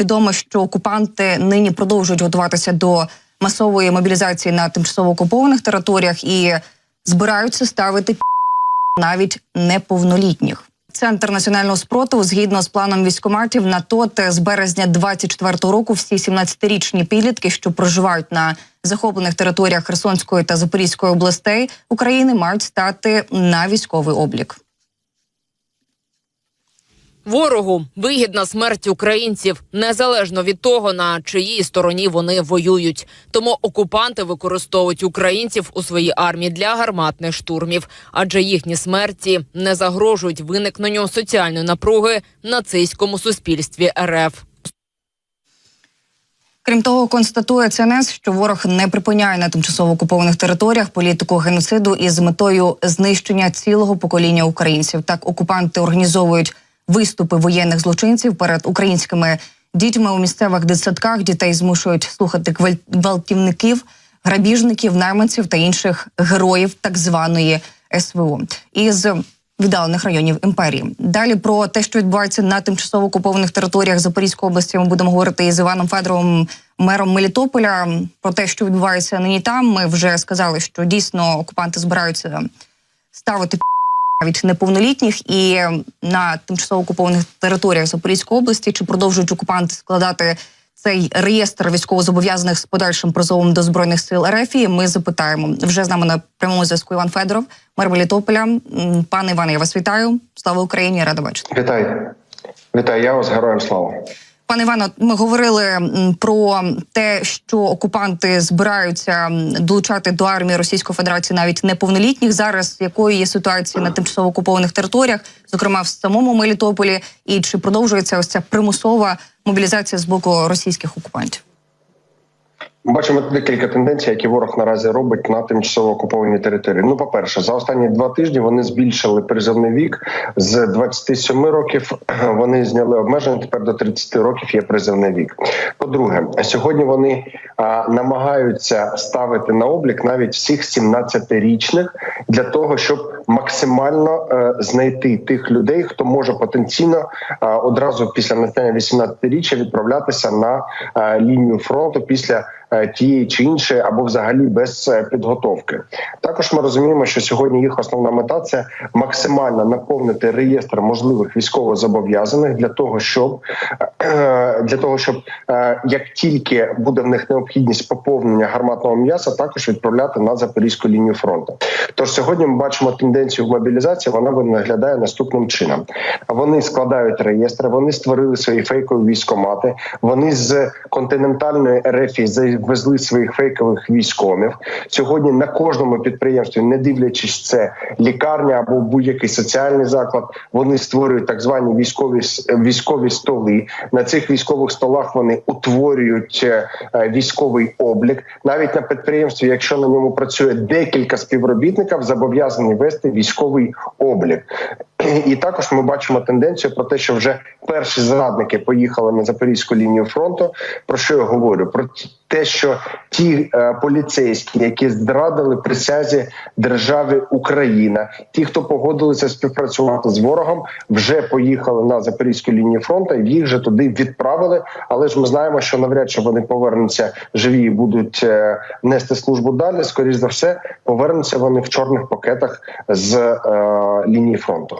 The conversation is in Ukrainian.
Відомо, що окупанти нині продовжують готуватися до масової мобілізації на тимчасово окупованих територіях і збираються ставити навіть неповнолітніх. Центр національного спротиву, згідно з планом військоматів, на ТОТ з березня 24-го року всі 17-річні підлітки, що проживають на захоплених територіях Херсонської та Запорізької областей України, мають стати на військовий облік. Ворогу вигідна смерть українців незалежно від того, на чиїй стороні вони воюють. Тому окупанти використовують українців у своїй армії для гарматних штурмів, адже їхні смерті не загрожують виникненню соціальної напруги нацистському суспільстві РФ. Крім того, констатує ЦНС, що ворог не припиняє на тимчасово окупованих територіях політику геноциду із метою знищення цілого покоління українців. Так окупанти організовують виступи воєнних злочинців перед українськими дітьми у місцевих дитсадках. Дітей змушують слухати гвалтівників, грабіжників, найманців та інших героїв так званої СВО. Із віддалених районів імперії. Далі про те, що відбувається на тимчасово окупованих територіях Запорізької області, ми будемо говорити із Іваном Федоровим, мером Мелітополя. Про те, що відбувається нині там, ми вже сказали, що дійсно окупанти збираються ставити навіть неповнолітніх і на тимчасово окупованих територіях Запорізької області чи продовжують окупанти складати цей реєстр військовозобов'язаних з подальшим призовом до збройних сил РФ. Ми запитаємо вже з нами на прямому зв'язку Іван Федоров, мер Мелітополя. Пане Іване, я вас вітаю. Слава Україні! Рада бачити. Вітаю. Вітаю, я вас героям слава. Пане Івано, ми говорили про те, що окупанти збираються долучати до армії Російської Федерації навіть неповнолітніх. Зараз якою є ситуація на тимчасово окупованих територіях, зокрема в самому Мелітополі, і чи продовжується ось ця примусова мобілізація з боку російських окупантів? Бачимо декілька тенденцій, які ворог наразі робить на тимчасово окупованій території. Ну, по перше, за останні два тижні вони збільшили призовний вік з 27 років. Вони зняли обмеження. Тепер до 30 років є призовний вік. По-друге, сьогодні вони а, намагаються ставити на облік навіть всіх 17-річних для того, щоб максимально е, знайти тих людей, хто може потенційно е, одразу після настання 18-річчя відправлятися на е, лінію фронту після тієї чи іншої, або взагалі без підготовки. Також ми розуміємо, що сьогодні їх основна мета це максимально наповнити реєстр можливих військовозобов'язаних для того, щоб для того, щоб е, як тільки буде в них необхідність поповнення гарматного м'яса, також відправляти на запорізьку лінію фронту. Тож сьогодні ми бачимо тенденцію в мобілізації. Вона виглядає наступним чином: вони складають реєстри, вони створили свої фейкові військомати. Вони з континентальної РФ завезли своїх фейкових військомів. Сьогодні на кожному підприємстві, не дивлячись це лікарня або будь-який соціальний заклад, вони створюють так звані військові військові столи. На цих військових столах вони утворюють е, е, військовий облік. Навіть на підприємстві, якщо на ньому працює декілька співробітників, зобов'язані вести військовий облік. І також ми бачимо тенденцію про те, що вже перші зрадники поїхали на запорізьку лінію фронту. Про що я говорю? Про те, що ті е, поліцейські, які зрадили присязі держави Україна, ті, хто погодилися співпрацювати з ворогом, вже поїхали на запорізьку лінію фронту. Їх вже туди відправили. Але ж ми знаємо, що навряд чи вони повернуться живі і будуть е, нести службу далі. Скоріш за все, повернуться вони в чорних пакетах з е, лінії фронту.